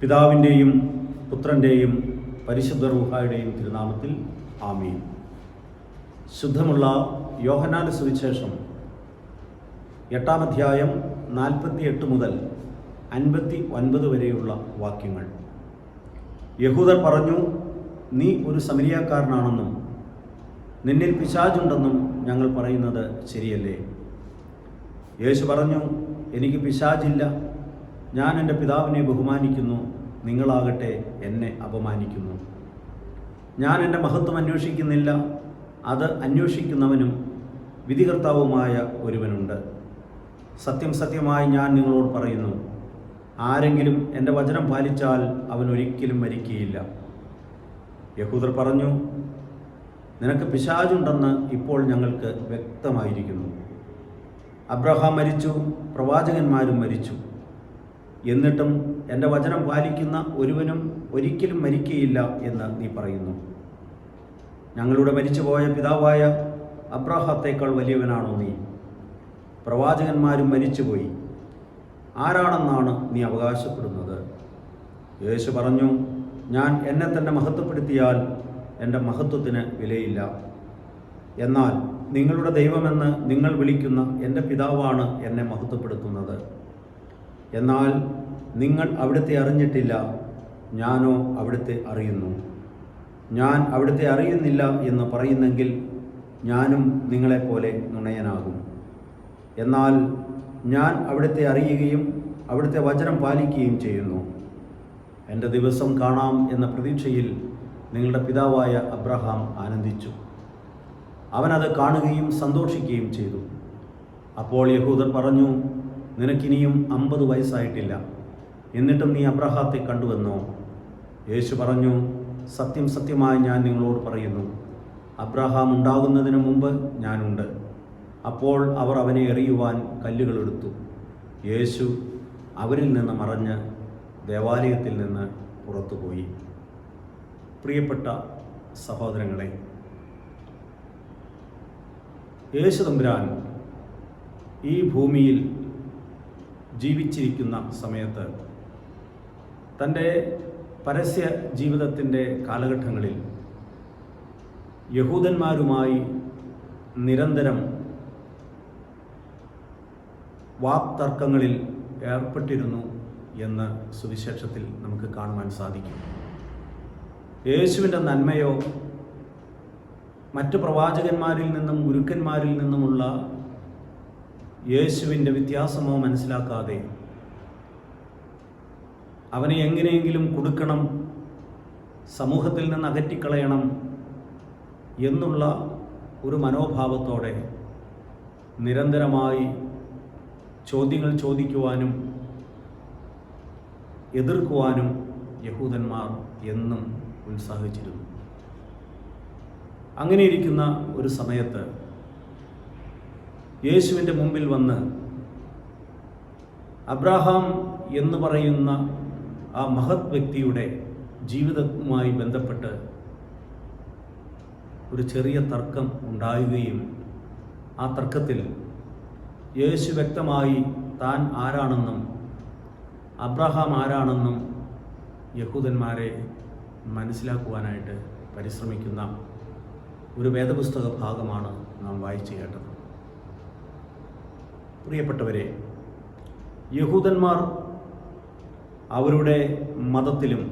പിതാവിന്റെയും പുത്രന്റെയും പരിശുദ്ധ റൂഹായുടെയും തിരുനാമത്തിൽ ആമീൻ. ശുദ്ധമുള്ള യോഹനാന്റെ സുവിശേഷം എട്ടാം അധ്യായം നാൽപ്പത്തി എട്ട് മുതൽ അൻപത്തി ഒൻപത് വരെയുള്ള വാക്യങ്ങൾ. യഹൂദർ പറഞ്ഞു നീ ഒരു സമരിയാക്കാരനാണെന്നും നിന്നിൽ പിശാചുണ്ടെന്നും ഞങ്ങൾ പറയുന്നത് ശരിയല്ലേ? യേശു പറഞ്ഞു എനിക്ക് പിശാചില്ല. ഞാൻ എന്റെ പിതാവിനെ ബഹുമാനിക്കുന്നു. നിങ്ങളാകട്ടെ എന്നെ അപമാനിക്കുന്നു. ഞാൻ എന്റെ മഹത്വം അന്വേഷിക്കുന്നില്ല. അത് അന്വേഷിക്കുന്നവനും വിധികർത്താവുമായ ഒരുവനുണ്ട്. സത്യം സത്യമായി ഞാൻ നിങ്ങളോട് പറയുന്നു. ആരെങ്കിലും എന്റെ വചനം പാലിച്ചാൽ അവൻ ഒരിക്കലും മരിക്കുകയില്ല. യഹൂദർ പറഞ്ഞു നിനക്ക് പിശാചുണ്ടെന്ന് ഇപ്പോൾ ഞങ്ങൾക്ക് വ്യക്തമായിരിക്കുന്നു. അബ്രഹാം മരിച്ചു പ്രവാചകന്മാരും മരിച്ചു. എന്നിട്ടും എന്റെ വചനം പാലിക്കുന്ന ഒരുവനും ഒരിക്കലും മരിക്കുകയില്ല എന്ന് നീ പറയുന്നു. ഞങ്ങളുടെ മരിച്ചുപോയ പിതാവായ അബ്രാഹത്തേക്കാൾ വലിയവനാണോ നീ? പ്രവാചകന്മാരും മരിച്ചുപോയി. ആരാണെന്നാണ് നീ അവകാശപ്പെടുന്നത്? യേശു പറഞ്ഞു ഞാൻ എന്നെ തന്നെ മഹത്വപ്പെടുത്തിയാൽ എന്റെ മഹത്വത്തിന് വിലയില്ല. എന്നാൽ നിങ്ങളുടെ ദൈവമെന്ന് നിങ്ങൾ വിളിക്കുന്ന എന്റെ പിതാവാണ് എന്നെ മഹത്വപ്പെടുത്തുന്നത്. എന്നാൽ നിങ്ങൾ അവിടുത്തെ അറിഞ്ഞിട്ടില്ല ഞാനോ അവിടുത്തെ അറിയുന്നു. ഞാൻ അവിടുത്തെ അറിയുന്നില്ല എന്ന് പറയുന്നെങ്കിൽ ഞാനും നിങ്ങളെപ്പോലെ നുണയനാകും. എന്നാൽ ഞാൻ അവിടുത്തെ അറിയുകയും അവിടുത്തെ വചനം പാലിക്കുകയും ചെയ്യുന്നു. എന്റെ ദിവസം കാണാം എന്ന പ്രതീക്ഷയിൽ നിങ്ങളുടെ പിതാവായ അബ്രഹാം ആനന്ദിച്ചു. അവനത് കാണുകയും സന്തോഷിക്കുകയും ചെയ്തു. അപ്പോൾ യഹൂദർ പറഞ്ഞു നിനക്കിനിയും അമ്പത് വയസ്സായിട്ടില്ല. എന്നിട്ടും നീ അബ്രഹാത്തെ കണ്ടുവന്നോ? യേശു പറഞ്ഞു സത്യം സത്യമായി ഞാൻ നിങ്ങളോട് പറയുന്നു. അബ്രഹാം ഉണ്ടാകുന്നതിന് മുമ്പ് ഞാനുണ്ട്. അപ്പോൾ അവർ അവനെ എറിയുവാൻ കല്ലുകളെടുത്തു യേശു അവരിൽ നിന്ന് മറഞ്ഞ് ദേവാലയത്തിൽ നിന്ന് പുറത്തുപോയി. പ്രിയപ്പെട്ട സഹോദരങ്ങളെ യേശു തമ്പുരാൻ ഈ ഭൂമിയിൽ ജീവിച്ചിരിക്കുന്ന സമയത്ത് തന്റെ പരസ്യ ജീവിതത്തിന്റെ കാലഘട്ടങ്ങളിൽ യഹൂദന്മാരുമായി നിരന്തരം വാക്തർക്കങ്ങളിൽ ഏർപ്പെട്ടിരുന്നു എന്ന് സുവിശേഷത്തിൽ നമുക്ക് കാണുവാൻ സാധിക്കും. യേശുവിന്റെ നന്മയോ മറ്റു പ്രവാചകന്മാരിൽ നിന്നും ഗുരുക്കന്മാരിൽ നിന്നുമുള്ള യേശുവിന്റെ വ്യത്യാസമോ മനസ്സിലാക്കാതെ അവനെ എങ്ങനെയെങ്കിലും കൊടുക്കണം സമൂഹത്തിൽ നിന്ന് അകറ്റിക്കളയണം എന്നുള്ള ഒരു മനോഭാവത്തോടെ നിരന്തരമായി ചോദ്യങ്ങൾ ചോദിക്കുവാനും എതിർക്കുവാനും യഹൂദന്മാർ എന്നും ഉത്സാഹിച്ചിരുന്നു. അങ്ങനെയിരിക്കുന്ന ഒരു സമയത്ത് യേശുവിന്റെ മുമ്പിൽ വന്ന് അബ്രാഹാം എന്ന് പറയുന്ന ആ മഹത് വ്യക്തിയുടെ ജീവിതവുമായി ബന്ധപ്പെട്ട് ഒരു ചെറിയ തർക്കം ഉണ്ടാകുകയും ആ തർക്കത്തിൽ യേശു വ്യക്തമായി താൻ ആരാണെന്നും അബ്രഹാം ആരാണെന്നും യഹൂദന്മാരെ മനസ്സിലാക്കുവാനായിട്ട് പരിശ്രമിക്കുന്ന ഒരു വേദപുസ്തക ഭാഗമാണ് നാം വായിച്ചു കേട്ടത്. പ്രിയപ്പെട്ടവരെ യഹൂദന്മാർ അവരുടെ മതത്തിലും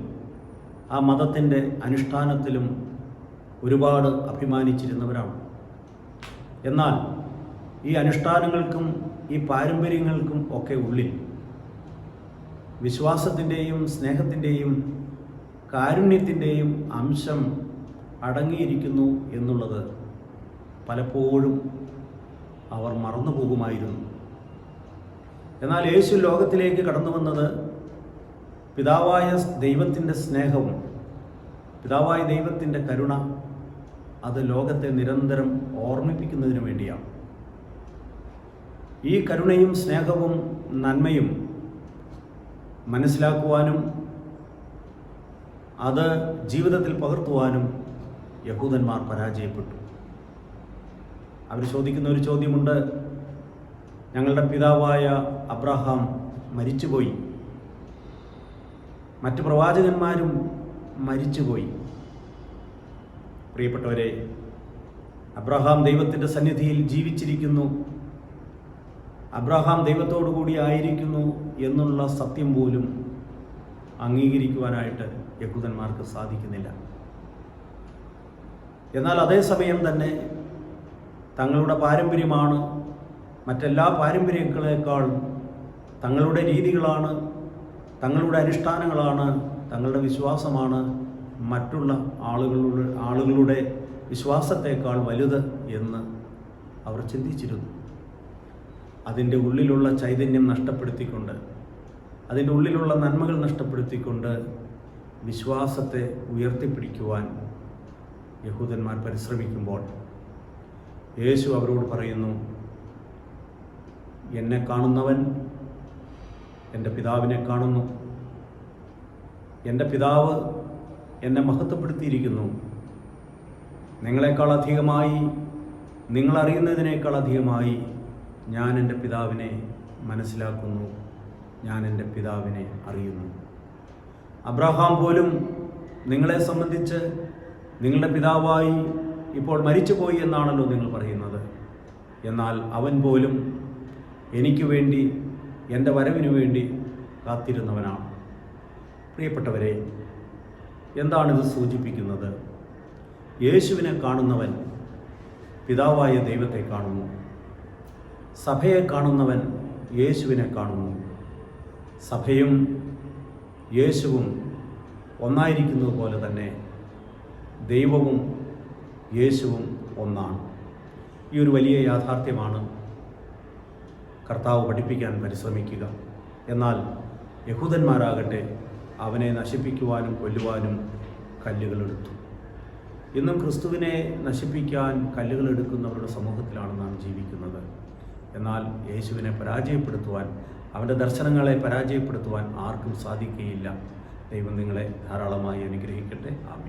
ആ മതത്തിന്റെ അനുഷ്ഠാനത്തിലും ഒരുപാട് അഭിമാനിച്ചിരുന്നവരാണ്. എന്നാൽ ഈ അനുഷ്ഠാനങ്ങൾക്കും ഈ പാരമ്പര്യങ്ങൾക്കും ഒക്കെ ഉള്ളിൽ വിശ്വാസത്തിന്റെയും സ്നേഹത്തിന്റെയും കാരുണ്യത്തിന്റെയും അംശം അടങ്ങിയിരിക്കുന്നു എന്നുള്ളത് പലപ്പോഴും അവർ മറന്നു പോകുമായിരുന്നു എന്നാൽ യേശു ലോകത്തിലേക്ക് കടന്നു വന്നത് പിതാവായ ദൈവത്തിന്റെ സ്നേഹവും പിതാവായ ദൈവത്തിന്റെ കരുണ അത് ലോകത്തെ നിരന്തരം ഓർമ്മിപ്പിക്കുന്നതിന് വേണ്ടിയാണ്. ഈ കരുണയും സ്നേഹവും നന്മയും മനസ്സിലാക്കുവാനും അത് ജീവിതത്തിൽ പകർത്തുവാനും യഹൂദന്മാർ പരാജയപ്പെട്ടു. അവർ ചോദിക്കുന്ന ഒരു ചോദ്യമുണ്ട് ഞങ്ങളുടെ പിതാവായ അബ്രഹാം മരിച്ചുപോയി. മറ്റു പ്രവാചകന്മാരും മരിച്ചുപോയി. പ്രിയപ്പെട്ടവരെ അബ്രഹാം ദൈവത്തിന്റെ സന്നിധിയിൽ ജീവിച്ചിരിക്കുന്നു. അബ്രഹാം ദൈവത്തോടു കൂടി ആയിരിക്കുന്നു എന്നുള്ള സത്യം പോലും അംഗീകരിക്കുവാനായിട്ട് യഹൂദന്മാർക്ക് സാധിക്കുന്നില്ല. എന്നാൽ അതേസമയം തന്നെ തങ്ങളുടെ പാരമ്പര്യമാണ് മറ്റെല്ലാ പാരമ്പര്യങ്ങളേക്കാൾ തങ്ങളുടെ രീതികളാണ് തങ്ങളുടെ അനുഷ്ഠാനങ്ങളാണ് തങ്ങളുടെ വിശ്വാസമാണ് മറ്റുള്ള ആളുകളുടെ ആളുകളുടെ വിശ്വാസത്തേക്കാൾ വലുത് എന്ന് അവർ ചിന്തിച്ചിരുന്നു. അതിന്റെ ഉള്ളിലുള്ള ചൈതന്യം നഷ്ടപ്പെടുത്തിക്കൊണ്ട് അതിന്റെ ഉള്ളിലുള്ള നന്മകൾ നഷ്ടപ്പെടുത്തിക്കൊണ്ട് വിശ്വാസത്തെ ഉയർത്തിപ്പിടിക്കുവാൻ യഹൂദന്മാർ പരിശ്രമിക്കുമ്പോൾ യേശു അവരോട് പറയുന്നു എന്നെ കാണുന്നവൻ എന്റെ പിതാവിനെ കാണുന്നു. എന്റെ പിതാവ് എന്നെ മഹത്വപ്പെടുത്തിയിരിക്കുന്നു. നിങ്ങളെക്കാൾ അധികമായി അധികമായി ഞാൻ എന്റെ പിതാവിനെ മനസ്സിലാക്കുന്നു. ഞാൻ എന്റെ പിതാവിനെ അറിയുന്നു. അബ്രഹാം പോലും നിങ്ങളെ സംബന്ധിച്ച് നിങ്ങളുടെ പിതാവായി ഇപ്പോൾ മരിച്ചുപോയി എന്നാണല്ലോ നിങ്ങൾ പറയുന്നത്. എന്നാൽ അവൻ പോലും എനിക്ക് വേണ്ടി എന്റെ വരവിനു വേണ്ടി കാത്തിരുന്നവനാണ്. പ്രിയപ്പെട്ടവരെ എന്താണിത് സൂചിപ്പിക്കുന്നത്? യേശുവിനെ കാണുന്നവൻ പിതാവായ ദൈവത്തെ കാണുന്നു. സഭയെ കാണുന്നവൻ യേശുവിനെ കാണുന്നു. സഭയും യേശുവും ഒന്നായിരിക്കുന്നത് പോലെ തന്നെ ദൈവവും യേശുവും ഒന്നാണ്. ഈ ഒരു വലിയ യാഥാർത്ഥ്യമാണ് കർത്താവ് പഠിപ്പിക്കാൻ പരിശ്രമിക്കുക. എന്നാൽ യഹൂദന്മാരാകട്ടെ അവനെ നശിപ്പിക്കുവാനും കൊല്ലുവാനും കല്ലുകളെടുത്തു ഇന്നും ക്രിസ്തുവിനെ നശിപ്പിക്കാൻ കല്ലുകളെടുക്കുന്നവരുടെ സമൂഹത്തിലാണ് നാം ജീവിക്കുന്നത്. എന്നാൽ യേശുവിനെ പരാജയപ്പെടുത്തുവാൻ അവന്റെ ദർശനങ്ങളെ പരാജയപ്പെടുത്തുവാൻ ആർക്കും സാധിക്കുകയില്ല. ദൈവം നിങ്ങളെ ധാരാളമായി അനുഗ്രഹിക്കട്ടെ. ആമേൻ.